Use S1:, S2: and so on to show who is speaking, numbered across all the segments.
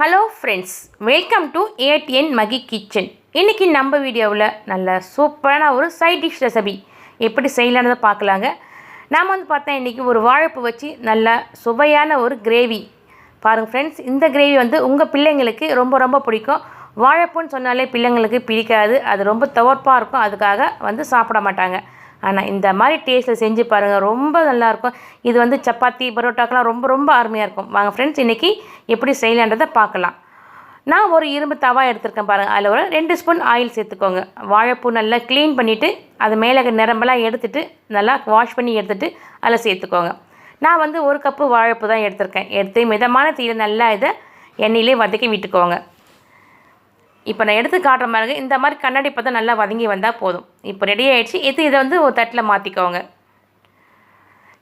S1: Hello friends welcome to ATN Magi kitchen இன்றைக்கி நம்ம வீடியோவில் நல்ல சூப்பரான ஒரு சைட் டிஷ் ரெசிபி எப்படி செய்யலான்னு பார்க்கலாங்க. நாம் வந்து பார்த்தா இன்றைக்கி ஒரு வாழைப்பூ வச்சு நல்ல சுவையான ஒரு கிரேவி பாருங்கள் ஃப்ரெண்ட்ஸ் இந்த கிரேவி வந்து உங்கள் பிள்ளைங்களுக்கு ரொம்ப ரொம்ப பிடிக்கும். வாழைப்பூன்னு சொன்னாலே பிள்ளைங்களுக்கு பிடிக்காது. அது ரொம்ப துவர்ப்பாக இருக்கும். அதுக்காக வந்து சாப்பிட மாட்டாங்க. ஆனால் இந்த மாதிரி டேஸ்ட்டில் செஞ்சு பாருங்கள் ரொம்ப நல்லாயிருக்கும். இது வந்து சப்பாத்தி பரோட்டாக்கெலாம் ரொம்ப ரொம்ப அருமையாக இருக்கும். வாங்க ஃப்ரெண்ட்ஸ் இன்றைக்கி எப்படி செய்யலான்றதை பார்க்கலாம். நான் ஒரு இரும்பு தவா எடுத்திருக்கேன் பாருங்கள் அதில் ஒரு ரெண்டு ஸ்பூன் ஆயில் சேர்த்துக்கோங்க. வாழைப்பூ நல்லா க்ளீன் பண்ணிவிட்டு அது மேலே நிரம்பெல்லாம் எடுத்துட்டு நல்லா வாஷ் பண்ணி எடுத்துகிட்டு அதில் சேர்த்துக்கோங்க. நான் வந்து ஒரு கப்பு வாழைப்பூ தான் எடுத்திருக்கேன். எடுத்து மிதமான தீயில் நல்லா இதை எண்ணெயிலே வதக்கி விட்டுக்கோங்க. இப்போ நான் எடுத்து காட்டுற மாதிரி இந்த மாதிரி கண்ணாடி பார்த்தா நல்லா வதங்கி வந்தால் போதும். இப்போ ரெடி ஆகிடுச்சு இது இதை வந்து ஒரு தட்டில் மாற்றிக்கோங்க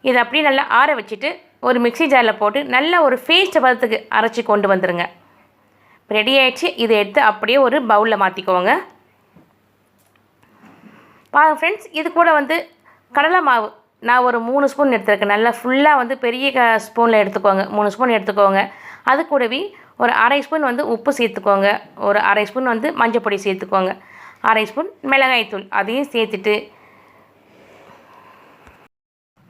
S1: இதை அப்படியே நல்லா ஆற வச்சுட்டு ஒரு மிக்ஸி ஜாரில் போட்டு நல்லா ஒரு பேஸ்ட் பதத்துக்கு அரைச்சி கொண்டு வந்துடுங்க இப்போ ரெடி ஆகிடுச்சு இதை எடுத்து அப்படியே ஒரு பவுலில் மாற்றிக்கோங்க பாருங்க ஃப்ரெண்ட்ஸ் இது கூட வந்து கடலை மாவு. நான் ஒரு மூணு ஸ்பூன் எடுத்துருக்கேன். நல்லா ஃபுல்லாக வந்து பெரிய க ஸ்பூனில் எடுத்துக்கோங்க. மூணு ஸ்பூன் எடுத்துக்கோங்க. அது கூடவே ஒரு அரை ஸ்பூன் வந்து உப்பு சேர்த்துக்கோங்க. ஒரு அரை ஸ்பூன் வந்து மஞ்சள் பொடி சேர்த்துக்கோங்க. அரை ஸ்பூன் மிளகாய்த்தூள் அதையும் சேர்த்துட்டு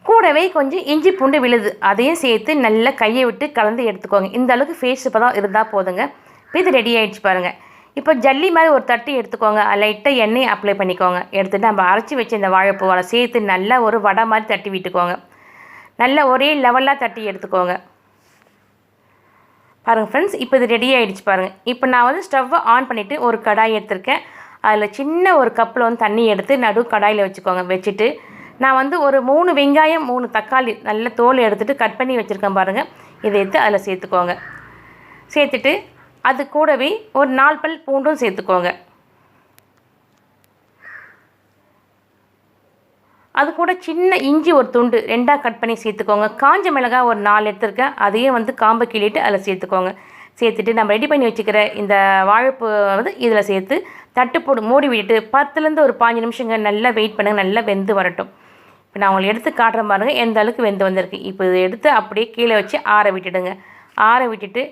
S1: கூடவே கொஞ்சம் இஞ்சி பூண்டு விழுது. அதையும் சேர்த்து நல்லா கையை விட்டு கலந்து எடுத்துக்கோங்க. இந்த அளவுக்கு ஃபேஸ் தான் இருந்தால் போதுங்க. இப்போ இது ரெடி ஆகிடுச்சு பாருங்கள் இப்போ ஜல்லி மாதிரி ஒரு தட்டு எடுத்துக்கோங்க. லைட்டாக எண்ணெய் அப்ளை பண்ணிக்கோங்க. எடுத்துகிட்டு நம்ம அரைச்சி வச்சு இந்த வாழைப்பூவால் சேர்த்து நல்லா ஒரு வடை மாதிரி தட்டி விட்டுக்கோங்க. நல்லா ஒரே லெவலாக தட்டி எடுத்துக்கோங்க. பாருங்கள் ஃப்ரெண்ட்ஸ் இப்போ இது ரெடி ஆகிடுச்சு பாருங்கள் இப்போ நான் வந்து ஸ்டவ்வை ஆன் பண்ணிவிட்டு ஒரு கடாய் எடுத்திருக்கேன். அதில் சின்ன ஒரு கப்பில் வந்து தண்ணி எடுத்து நடு கடாயில் வச்சுக்கோங்க வச்சுட்டு. நான் வந்து ஒரு மூணு வெங்காயம் மூணு தக்காளி நல்ல தோல் எடுத்துகிட்டு கட் பண்ணி வச்சுருக்கேன் பாருங்கள் இதை எடுத்து அதில் சேர்த்துக்கோங்க. சேர்த்துட்டு அது கூடவே ஒரு நாலு பல் பூண்டும் சேர்த்துக்கோங்க. அது கூட சின்ன இஞ்சி ஒரு துண்டு ரெண்டாக கட் பண்ணி சேர்த்துக்கோங்க. காஞ்ச மிளகாய் ஒரு நாலு எடுத்துருக்கேன். அதையும் வந்து காம்பை கிள்ளிட்டு அதில் சேர்த்துக்கோங்க. சேர்த்துட்டு நம்ம ரெடி பண்ணி வச்சுக்கிற இந்த வாழைப்பு வந்து இதில் சேர்த்து தட்டு போடு மூடி விட்டுட்டு பத்துலேருந்து ஒரு பாஞ்சு நிமிஷங்க நல்லா வெயிட் பண்ணுங்கள் நல்லா வெந்து வரட்டும். இப்போ நான் உங்களை எடுத்து காட்டுற பாருங்கள் எந்த அளவுக்கு வெந்து வந்திருக்கு. இப்போ இதை எடுத்து அப்படியே கீழே வச்சு ஆற விட்டுடுங்க. ஆற விட்டுட்டு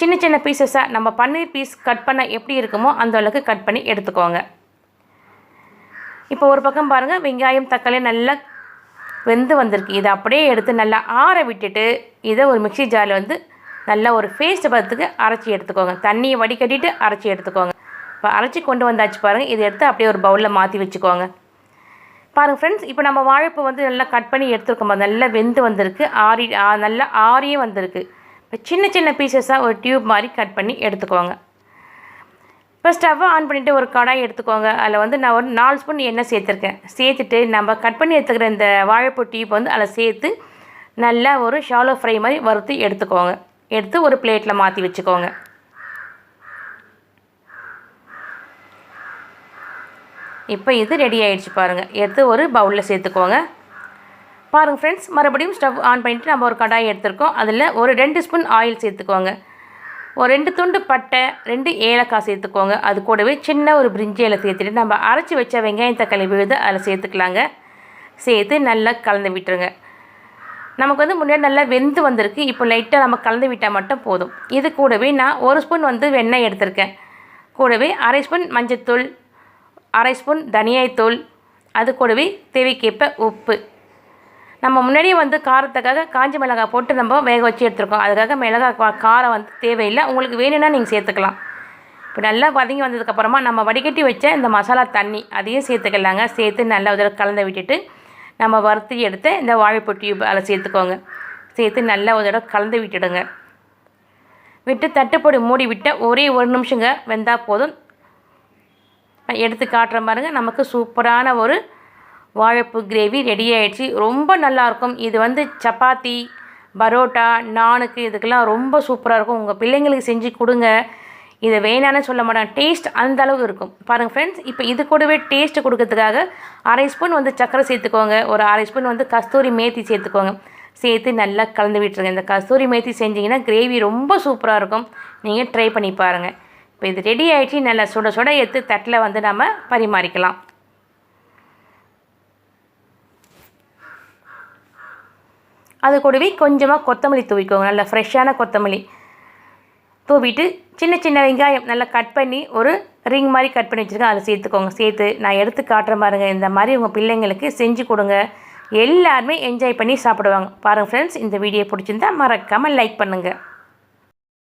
S1: சின்ன சின்ன பீசஸாக நம்ம பன்னீர் பீஸ் கட் பண்ண எப்படி இருக்குமோ அந்த அளவுக்கு கட் பண்ணி எடுத்துக்கோங்க. இப்போ ஒரு பக்கம் பாருங்கள் வெங்காயம் தக்காளி நல்லா வெந்து வந்திருக்கு. இதை அப்படியே எடுத்து நல்லா ஆற விட்டுட்டு இதை ஒரு மிக்ஸி ஜாரில் வந்து நல்லா ஒரு பேஸ்ட் பதத்துக்கு அரைச்சி எடுத்துக்கோங்க. தண்ணியை வடிகட்டிட்டு அரைச்சி எடுத்துக்கோங்க. இப்போ அரைச்சி கொண்டு வந்தாச்சு பாருங்கள் இதை எடுத்து அப்படியே ஒரு பவுலில் மாற்றி வச்சுக்கோங்க. பாருங்கள் ஃப்ரெண்ட்ஸ் இப்போ நம்ம வாழைப்பூ வந்து நல்லா கட் பண்ணி எடுத்துருக்கோம் நல்லா வெந்து வந்திருக்கு ஆறி நல்லா ஆறியும் வந்திருக்கு. இப்போ சின்ன சின்ன பீசஸாக ஒரு டியூப் மாதிரி கட் பண்ணி எடுத்துக்கோங்க. இப்போ ஸ்டவ்வை ஆன் பண்ணிவிட்டு ஒரு கடாய் எடுத்துக்கோங்க. அதில் வந்து நான் ஒரு நாலு ஸ்பூன் எண்ணெய் சேர்த்துருக்கேன். சேர்த்துட்டு நம்ம கட் பண்ணி எடுத்துக்கிற இந்த வாழைப்பூ இப்போ வந்து அதில் சேர்த்து நல்லா ஒரு ஷாலோ ஃப்ரை மாதிரி வறுத்து எடுத்துக்கோங்க. எடுத்து ஒரு பிளேட்டில் மாற்றி வச்சுக்கோங்க. இப்போ இது ரெடி ஆகிடுச்சு பாருங்கள் எடுத்து ஒரு பவுலில் சேர்த்துக்கோங்க. பாருங்கள் ஃப்ரெண்ட்ஸ் மறுபடியும் ஸ்டவ் ஆன் பண்ணிவிட்டு நம்ம ஒரு கடாய் எடுத்துருக்கோம். அதில் ஒரு ரெண்டு ஸ்பூன் ஆயில் சேர்த்துக்கோங்க. ஒரு ரெண்டு துண்டு பட்டை ரெண்டு ஏலக்காய் சேர்த்துக்கோங்க. அது கூடவே சின்ன ஒரு பிரிஞ்சி இலை சேர்த்துட்டு நம்ம அரைச்சி வச்ச வெங்காயம் தக்காளி விழுது அதில் சேர்த்துக்கலாங்க. சேர்த்து நல்லா கலந்து விட்டுருங்க. நமக்கு வந்து முன்னாடி நல்லா வெந்து வந்திருக்கு. இப்போ லைட்டாக நம்ம கலந்து விட்டால் மட்டும் போதும். இது கூடவே நான் ஒரு ஸ்பூன் வந்து வெண்ணெய் எடுத்திருக்கேன். கூடவே அரை ஸ்பூன் மஞ்சத்தூள் அரை ஸ்பூன் தனியாய்த்தூள் அது கூடவே தேவைக்கேற்ப உப்பு. நம்ம முன்னாடியே வந்து காரத்துக்காக காஞ்ச மிளகாய் போட்டு நம்ம வேக வச்சு எடுத்துருக்கோம். அதுக்காக மிளகாய் காரம் வந்து தேவையில்லை. உங்களுக்கு வேணும்னா நீங்கள் சேர்த்துக்கலாம். இப்போ நல்லா வதங்கி வந்ததுக்கப்புறமா நம்ம வடிகட்டி வச்ச இந்த மசாலா தண்ணி அதையும் சேர்த்துக்கலாங்க. சேர்த்து நல்லா ஒரு தடவை கலந்து விட்டுட்டு நம்ம வறுத்து எடுத்து இந்த வாழைப்பூ டியூப் அதில் சேர்த்துக்கோங்க. சேர்த்து நல்லா ஒரு தடவை கலந்து விட்டுடுங்க. விட்டு தட்டுப்பொடி மூடி விட்டால் ஒரே ஒரு நிமிஷங்க வெந்தால் போதும். எடுத்து காட்டுற பாருங்கள் நமக்கு சூப்பரான ஒரு வாழைப்பூ கிரேவி ரெடி ஆகிடுச்சு ரொம்ப நல்லாயிருக்கும். இது வந்து சப்பாத்தி பரோட்டா நானுக்கு இதுக்கெல்லாம் ரொம்ப சூப்பராக இருக்கும். உங்கள் பிள்ளைங்களுக்கு செஞ்சு கொடுங்க. இதை வேணான்னு சொல்ல மாட்டேன் டேஸ்ட் அந்த அளவுக்கு இருக்கும். பாருங்கள் ஃப்ரெண்ட்ஸ் இப்போ இது கூடவே டேஸ்ட்டு கொடுக்கறதுக்காக அரை ஸ்பூன் வந்து சர்க்கரை சேர்த்துக்கோங்க. ஒரு அரை ஸ்பூன் வந்து கஸ்தூரி மேத்தி சேர்த்துக்கோங்க. சேர்த்து நல்லா கலந்து விட்டுருங்க. இந்த கஸ்தூரி மேத்தி செஞ்சீங்கன்னா கிரேவி ரொம்ப சூப்பராக இருக்கும். நீங்கள் ட்ரை பண்ணி பாருங்கள் இப்போ இது ரெடி ஆகிடுச்சு நல்லா சுட சுட எடுத்து தட்டில் வந்து நம்ம பரிமாறிக்கலாம். அது கூடவே கொஞ்சமாக கொத்தமல்லி தூவிக்கோங்க. நல்ல ஃப்ரெஷ்ஷான கொத்தமல்லி. தூவிட்டு சின்ன சின்ன வெங்காயம் நல்லா கட் பண்ணி ஒரு ரிங் மாதிரி கட் பண்ணி வச்சுருக்கேன். அதில் சேர்த்துக்கோங்க. சேர்த்து நான் எடுத்து காட்டுறேன் பாருங்கள் இந்த மாதிரி உங்கள் பிள்ளைங்களுக்கு செஞ்சு கொடுங்க. எல்லாருமே என்ஜாய் பண்ணி சாப்பிடுவாங்க. பாருங்கள் ஃப்ரெண்ட்ஸ் இந்த வீடியோ பிடிச்சிருந்தா மறக்காமல் லைக் பண்ணுங்கள்